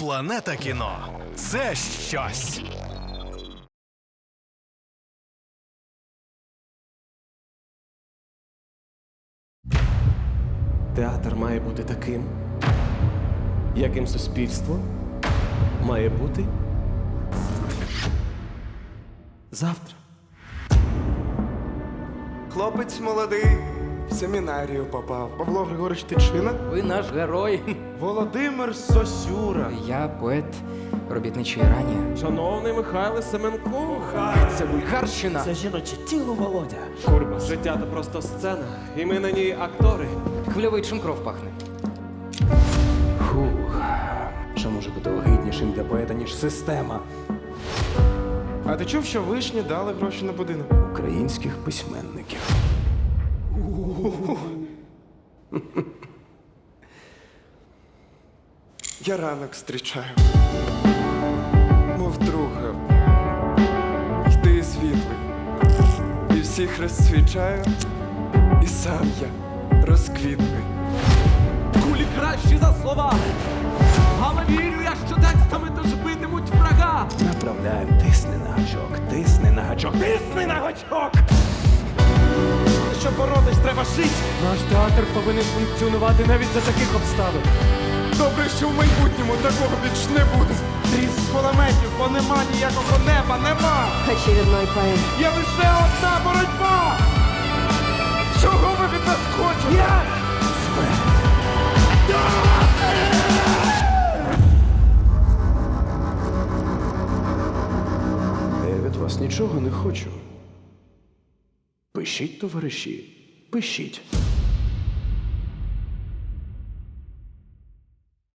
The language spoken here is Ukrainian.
Планета кіно це щось. Театр має бути таким, яким суспільство має бути завтра. Хлопець молодий, в семінарію попав. Павло Григорович Тичина, Ви наш герой. Володимир Сосюра. Я поет робітничої рані. Шановний Михайло Семенко, Це вульгарщина. Це жіноче тіло Володя. Курба, життя то просто сцена, і ми на ній актори. Хвильовий чим кров пахне. Фух. Що може бути огиднішим для поета, ніж система А ти чув, що вишні дали гроші на будинок? українських письменників? Я ранок зустрічаю. Мов друга. Йти світлий. І всіх розсвічаю. І сам я розквітлий. Кулі кращі за слова. Але вірю я, що текстами тож битимуть врага. Направляємо, тисни на гачок, тисни на гачок, тисни на гачок! Треба жити. Наш театр повинен функціонувати навіть за таких обставин. Добре, що в майбутньому такого більш не буде. Тріск кулеметів, бо нема ніякого неба, нема. Очередной поэт. Є лише одна боротьба. Чого ви від нас хочете? Я від вас нічого не хочу. Пишіть, товариші, Пишіть.